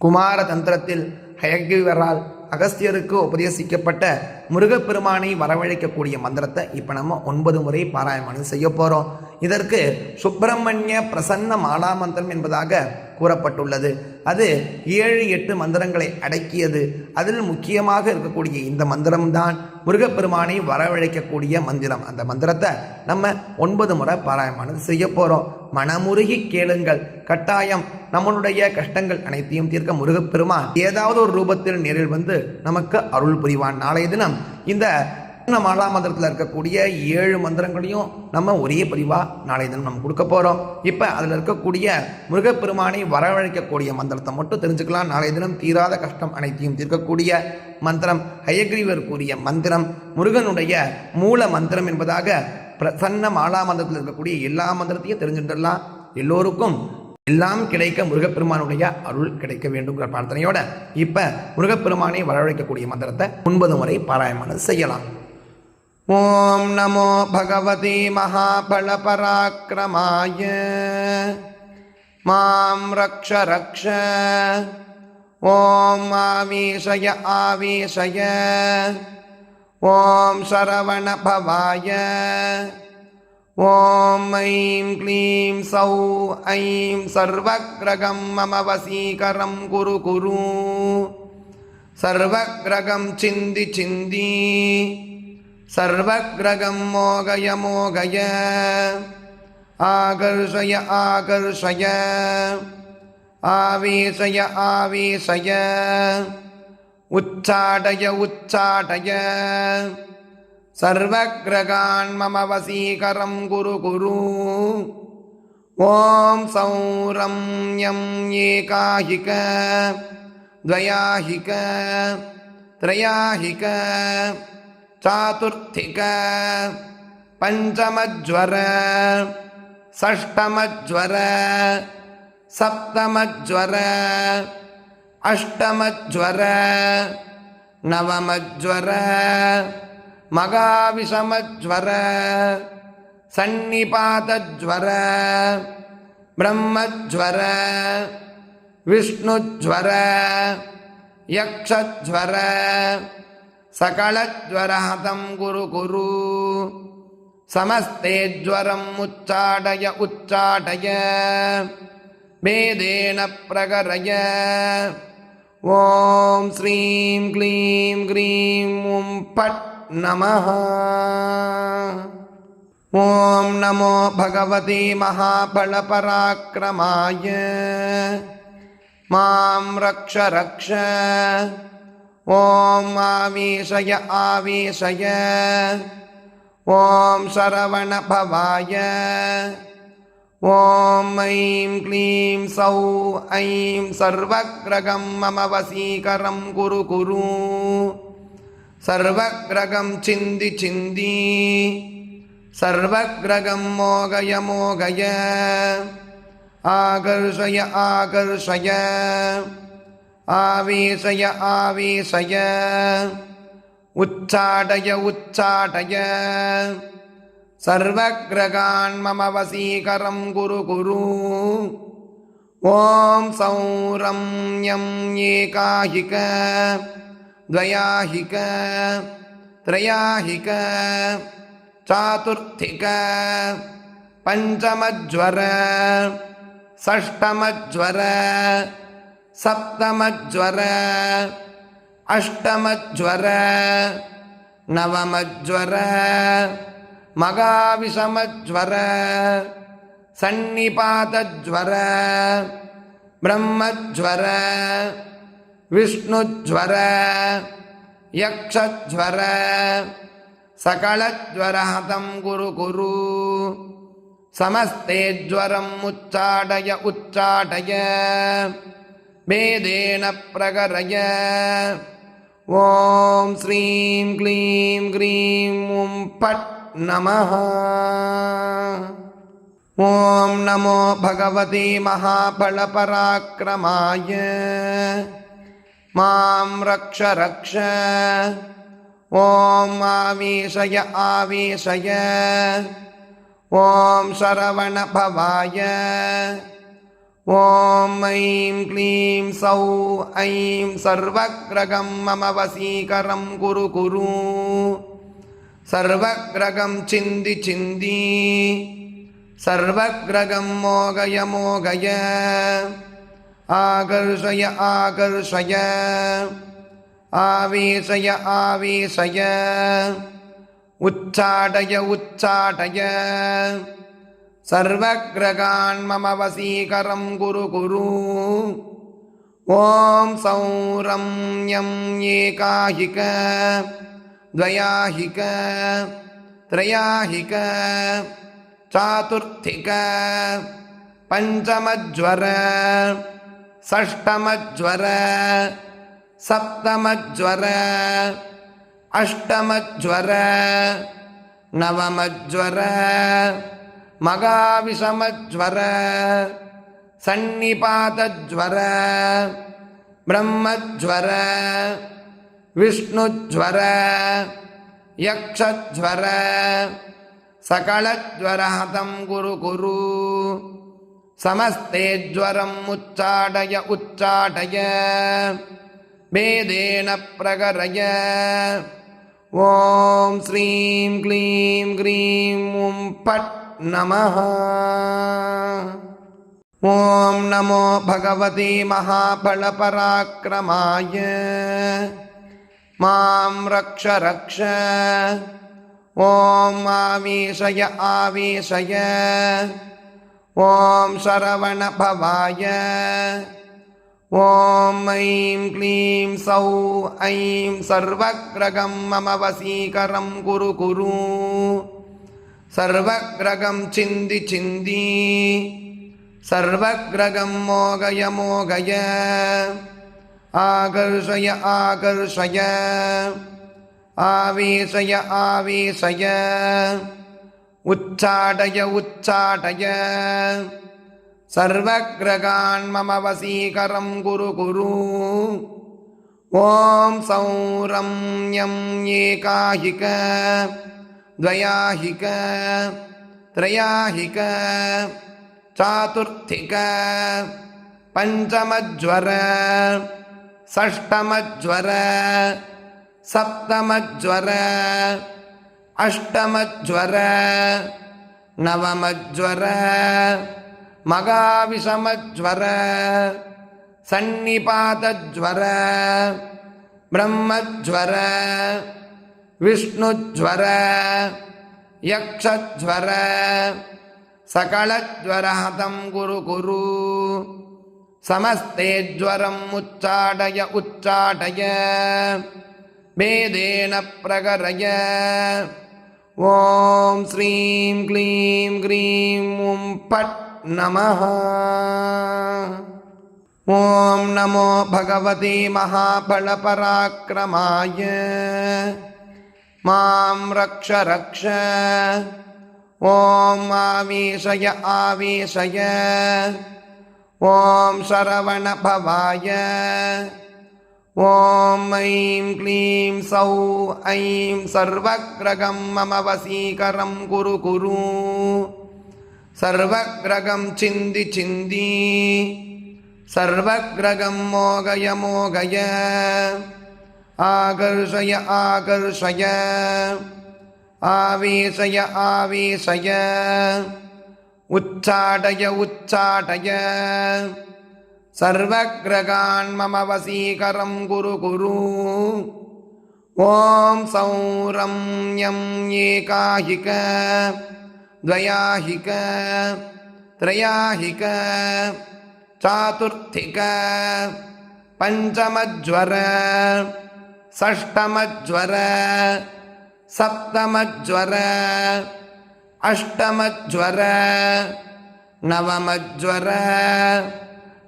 குமார தந்திரத்தில் ஹயக்கிவரால் அகஸ்தியருக்கு உபதேசிக்கப்பட்ட முருகப்பெருமானை வரவழைக்கக்கூடிய மந்திரத்தை இப்போ நம்ம ஒன்பது முறை பாராயணம் செய்ய போகிறோம் இதற்கு சுப்பிரமணிய பிரசன்ன மாலா மந்திரம் என்பதாக கூறப்பட்டுள்ளது. அது ஏழு எட்டு மந்திரங்களை அடக்கியது. அதில் முக்கியமாக இருக்கக்கூடிய இந்த மந்திரம்தான் முருகப்பெருமானை வரவழைக்கக்கூடிய மந்திரம். அந்த மந்திரத்தை நம்ம ஒன்பது முறை பாராயணம் செய்ய போகிறோம் மனமுருகி கேளுங்கள். கட்டாயம் நம்மளுடைய கஷ்டங்கள் அனைத்தையும் தீர்க்க முருகப்பெருமான் ஏதாவது ஒரு ரூபத்தில் நேரில் வந்து நமக்கு அருள் புரிவான். நாளைய தினம் இந்த மாலா மந்திரத்தில் இருக்கக்கூடிய ஏழு மந்திரங்களையும் நம்ம ஒரே பதிவாக நாளைய தினம் நம்ம கொடுக்க போகிறோம் இப்போ அதில் இருக்கக்கூடிய முருகப்பெருமானை வரவழைக்கக்கூடிய மந்திரத்தை மட்டும் தெரிஞ்சுக்கலாம். நாளைய தினம் தீராத கஷ்டம் அனைத்தையும் தீர்க்கக்கூடிய மந்திரம் ஹயக்ரீவர் கூறிய மந்திரம் முருகனுடைய மூல மந்திரம் என்பதாக பிரசன்ன மாலா மந்திரத்தில் இருக்கக்கூடிய எல்லா மந்திரத்தையும் தெரிஞ்சுட்டுலாம் எல்லோருக்கும் எல்லாம் கிடைக்க முருகப்பெருமானுடைய அருள் கிடைக்க வேண்டுங்கிற பிரார்த்தனையோட இப்போ முருகப்பெருமானை வரவழைக்கக்கூடிய மந்திரத்தை ஒன்பது முறை பாராயணம் செய்யலாம். ஓம் நமோ பகவதி மகாபலபராக்கிரமாய. மாம் ரக்ஷ ரக்ஷ. ஓம் ஆவீஷய ஆவீஷய ஓம் சரவண பவாய. ஓம் ஐம் க்ளீம் சௌ ஐம் சர்வக்ரகம் மம வசீகரம் குரு குரு. சர்வக்ரகம் சிந்தி சிந்தி. சர்வக்ரகம் மோகய மோகய. ஆகர்ஷய ஆகர்ஷய. ஆவேசய ஆவேசய. உச்சாடய உச்சாடய. सर्वग्रगान्ममवसीकरं गुरु गुरु ॐ सौरं यं एकाहिक, द्वयाहिक, त्रयाहिक, चातुर्थिक, पञ्चमज्वर षष्टमज्वर सप्तमज्वर, अष्टमज्वर, नवमज्वर மகாவிஷமஜ்வர சன்னிபாதஜ்வர பிரம்மஜ்வர விஷ்ணுஜ்வர யக்ஷஜ்வர சகலஜ்வரஹதம் குரு குரு சமஸ்தேஜ்வரம் உச்சாடய உச்சாடய வேதேன பிரகரய. ஓம் ஸ்ரீம் க்ளீம் க்ரீம் உம் பட் नमः ॐ नमो भगवते महाफलपराक्रमाय मां रक्ष रक्ष ॐ आवेशय आवेशय ॐ शरवणभवाय ॐ ऐं क्लीं सौ ऐं सर्वग्रगं मम वशीकरं कुरु कुरु सर्वग्रगं छिन्दि छिन्दि सर्वग्रगं मोगय मोगय आकर्षय आकर्षय आवेशय आवेशय उच्चाटय उच्चाटय सर्वग्रगान् मम वशीकरं कुरु कुरु ॐ सौरम्यं एकाहिक द्वयाहिक त्रयाहिक चातुर्थिक पञ्चमज्वर षष्टमज्वर सप्तमज्वर अष्टमज्वर नवमज्वर मगाविषमज्वर सन्निपातज्वर ब्रह्मज्वर विष्णुज्वर यक्षज्वर सकलज्वरहतं कुरु कुरु समस्ते ज्वरम् उच्चाटय उच्चाटय वेदेन प्रकरय ॐ श्रीं क्लीं ग्रीं ॐ फट् नमः ॐ नमो भगवते महाफलपराक्रमाय மாம் ரக்ஷ ரக்ஷ. ஓம் ஆவீசய ஆவீசய. ஓம் சரவண பவாய. ஓம் ஐம் க்ளீம் சௌ ஐம் சர்வக்ரகம் மம வசீகரம் குரு குரு. சர்வக்ரகம் சிந்தி சிந்தி. சர்வக்ரகம் மோகய மோகய. आकर्षय आकर्षय आवेशय आवेशय उच्चाटय उच्चाटय सर्वग्रगान् मम वसीकरं कुरु कुरु ॐ सौरं यं एकाहिक द्वयाहिक त्रयाहिक चातुर्थिक पञ्चमज्वर षष्टमज्वर सप्तमज्वर अष्टमज्वर नवमज्वर मगाविषमज्वर सन्निपातज्वर ब्रह्मज्वर विष्णुज्वर यक्षज्वर सकलज्वरहतं कुरु कुरु समस्ते ज्वरम् उच्चाटय उच्चाटय भेदेन प्रकरय ॐ श्रीं क्लीं ग्रीं ॐ फट् नमः ॐ नमो भगवते महाफलपराक्रमाय मां रक्ष रक्ष ॐ आवेशय आवेशय ஓம் சரவண பவாய ஓம் ஐம் க்ளீம் சௌ ஐம் சர்வக்ரகம் மம வசீகரம் குரு குரு. சர்வக்ரகம் சிந்தி சிந்தி. சர்வக்ரகம் மோகய மோகய. ஆகர்ஷய ஆகர்ஷய. ஆவேசய ஆவேசய. उच्चाटय उच्चाटय सर्वग्रगान् मम वसीकरं कुरु कुरु ॐ सौरं यं एकाहिक द्वयाहिक त्रयाहिक चातुर्थिक पञ्चमज्वर षष्टमज्वर सप्तमज्वर अष्टमज्वर नवमज्वर मगाविषमज्वर सन्निपातज्वर ब्रह्मज्वर विष्णुज्वर यक्षज्वर सकलज्वरहतं कुरु कुरु समस्ते ज्वरम् उच्चाटय उच्चाटय भेदेन प्रकरय ॐ श्रीं क्लीं ग्रीं ॐ फट् नमः ॐ नमो भगवते महाफलपराक्रमाय मां रक्ष रक्ष ॐ आवेशय आवेशय ॐ शरवणभवाय ॐ ऐं क्लीं सौ ऐं सर्वग्रगं मम वसीकरं कुरु कुरु सर्वग्रगं चिन्ति चिन्ति सर्वग्रगं मोगय मोगय आकर्षय आकर्षय आवेशय आवेशय उच्चाटय उच्चाटय सर्वग्रगान् मम वसीकरं कुरु कुरु। ॐ सौरं एकाहिक, द्वयाहिक, त्रयाहिक, चातुर्थिक, पञ्चमज्वर षष्टमज्वर सप्तमज्वर, अष्टमज्वर, नवमज्वर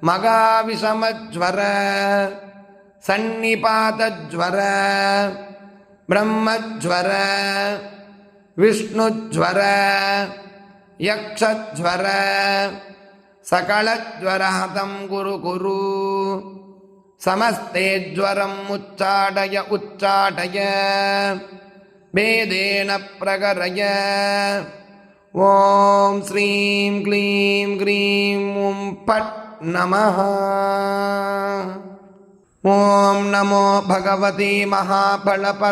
मगाविषमज्वर सन्निपातज्वर ब्रह्मज्वर विष्णुज्वर यक्षज्वर सकलज्वरहतं कुरु कुरु समस्ते ज्वरम् उच्चाटय उच्चाटय भेदेन प्रकरय ॐ श्रीं क्लीं ग्रीं ॐ फट् நமः ॐ नमो भगवते महाफलपराक्रमाय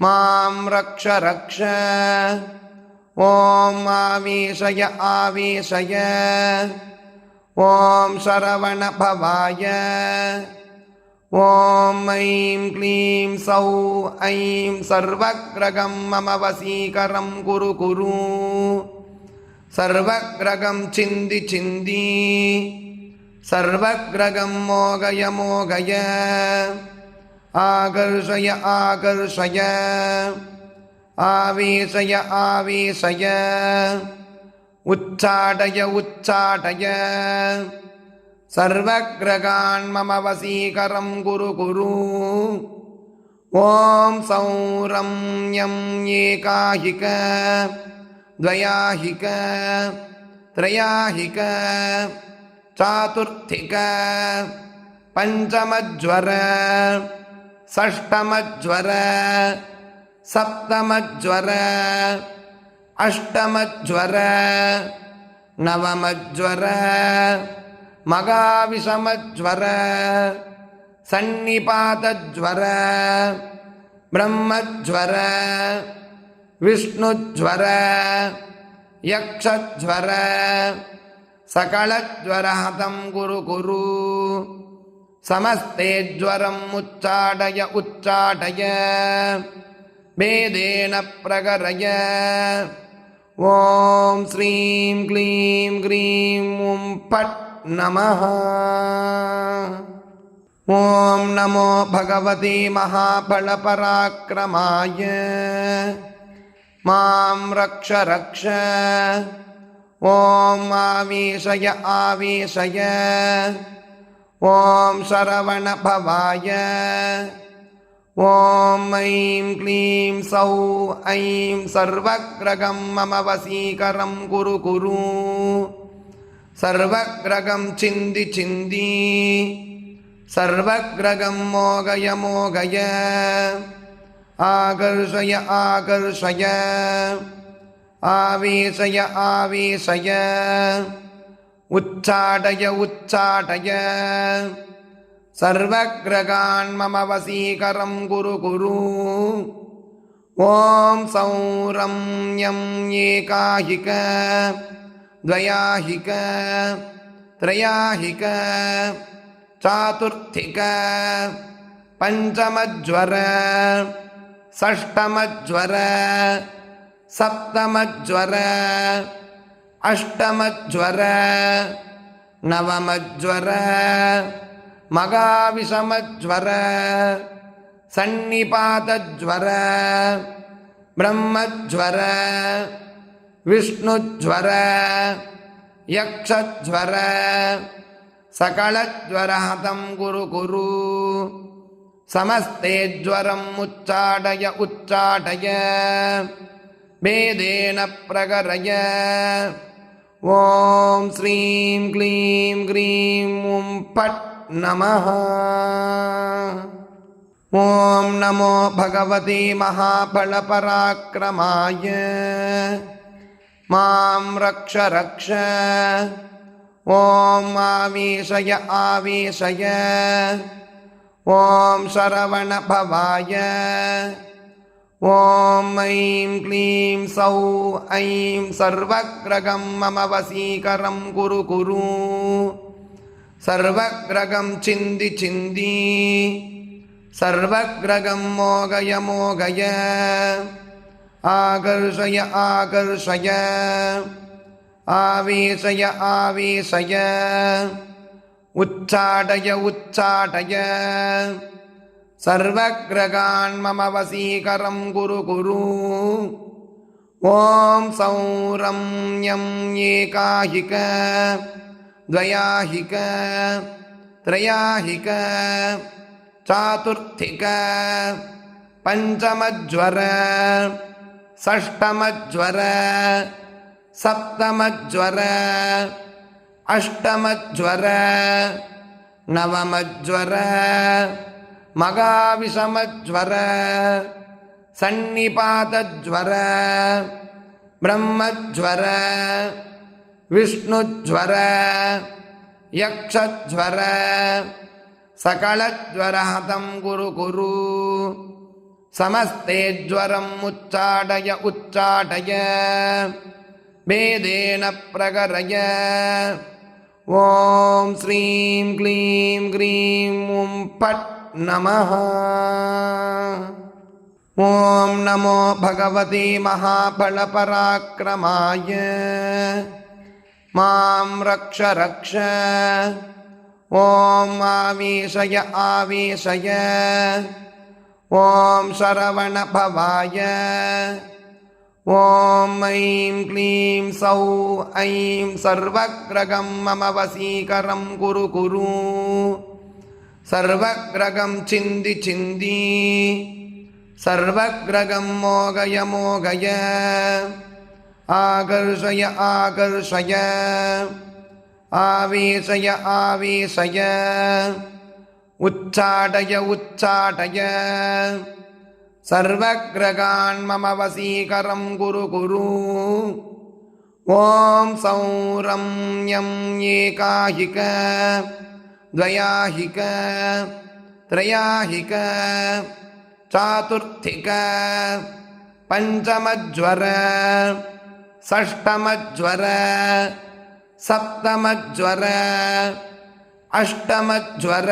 मां रक्ष रक्ष ॐ आवेशय आवेशय ॐ शरवणभवाय ॐ ऐं क्लीं सौ ऐं सर्वग्रगं मम वशीकरं कुरु कुरु सर्वग्रगं छिन्दि छिन्दि सर्वग्रगं मोगय मोगय आकर्षय आकर्षय आवेशय आवेशय उच्चाटय उच्चाटय सर्वग्रगान् मम वशीकरं कुरु कुरु ॐ सौरम्यम् एकाहिक द्वयाहिक त्रयाहिक चातुर्थिक पञ्चमज्वर षष्टमज्वर सप्तमज्वर अष्टमज्वर नवमज्वर मगाविषमज्वर सन्निपातज्वर ब्रह्मज्वर विष्णुज्वर यक्षज्वर सकलज्वरहतं कुरु कुरु समस्ते ज्वरम् उच्चाटय उच्चाटय भेदेन प्रकरय ॐ श्रीं क्लीं ग्रीं ॐ फट् नमः ॐ नमो भगवते महाफलपराक्रमाय மாம் ரக்ஷ ரக்ஷ. ஓம் ஆவீசய ஆவீசய. ஓம் சரவண பவாய. ஓம் ஐம் க்ளீம் சௌ ஐம் சர்வக்ரகம் மம வசீகரம் குரு குரு. சர்வக்ரகம் சிந்தி சிந்தி. சர்வக்ரகம் மோகய மோகய. मोगय आकर्षय आकर्षय आवेशय आवेशय उच्चाटय उच्चाटय सर्वग्रगान् मम वशीकरं कुरु कुरु ॐ सौरम्यम् एकाहिक द्वयाहिक त्रयाहिक चातुर्थिक पञ्चमज्वर षष्टमज्वर सप्तमज्वर अष्टमज्वर नवमज्वर मगाविषमज्वर सन्निपातज्वर ब्रह्मज्वर विष्णुज्वर यक्षज्वर सकलज्वरहतं कुरु कुरु समस्ते ज्वरम् उच्चाटय उच्चाटय भेदेन प्रकरय ॐ श्रीं क्लीं ग्रीं ॐ फट् नमः ॐ नमो भगवते महाफलपराक्रमाय मां रक्ष रक्ष ॐ आवेशय आवेशय ஓம் சரவண பவாய. ஓம் ஐம் க்ளீம் சௌ ஐம் சர்வக்ரகம் மம வசீகரம் குரு குரு. சர்வக்ரகம் சிந்தி சிந்தி. சர்வக்ரகம் மோகய மோகய. ஆகர்ஷய ஆகர்ஷய. ஆவேசய ஆவேசய. आवेशय उच्चाटय उच्चाटय सर्वग्रगान् मम वशीकरं कुरु कुरु ॐ सौरम्यम् एकाहिक द्वयाहिक त्रयाहिक चातुर्थिक पञ्चमज्वर षष्टमज्वर सप्तमज्वर अष्टमज्वर नवमज्वर मगाविषमज्वर सन्निपातज्वर ब्रह्मज्वर विष्णुज्वर यक्षज्वर सकलज्वरहतं कुरु कुरु समस्ते ज्वरम् उच्चाटय उच्चाटय वेदेन प्रकरय ஓம் ஸ்ரீம் க்ளீம் க்ரீம் உம் பட் நம ஓம் நமோ பகவதி மகாபலபராக்கிரமாய. மாம் ரக்ஷ ரக்ஷ. ஓம் ஆவேசய ஆவேசய. ஓம் சரவண பவாய. ॐ ऐं क्लीं सौ ऐं सर्वग्रगं मम वशीकरं कुरु कुरु सर्वग्रगं छिन्दि छिन्दि सर्वग्रगं मोगय मोगय आकर्षय आकर्षय आवेशय आवेशय उच्चाटय उच्चाटय सर्वग्रगान् मम वशीकरं कुरु कुरु। ॐ सौरं यं एकाहिक, द्वयाहिक, त्रयाहिक, चातुर्थिक, पञ्चमज्वर षष्टमज्वर सप्तमज्वर, अष्टमज्वर,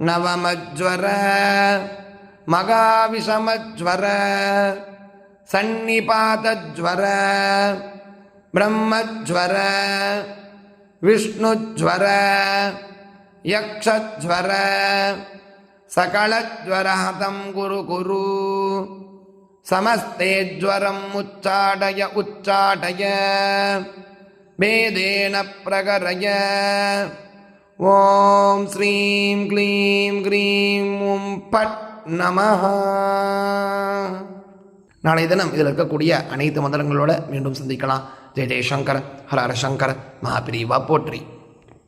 नवमज्वर मगाविषमज्वर सन्निपातज्वर ब्रह्मज्वर विष्णुज्वर यक्षज्वर सकलज्वरहतं कुरु कुरु समस्ते ज्वरम् उच्चाटय उच्चाटय वेदेन प्रकरय ॐ श्रीं क्लीं ग्रीं ॐ फट् நமஹ. நாளைய தினம் இதில் இருக்கக்கூடிய அனைத்து மந்திரங்களோட மீண்டும் சந்திக்கலாம். ஜெய ஜெயசங்கர் ஹர ஹர சங்கர் மகாபிரிவா போற்றி.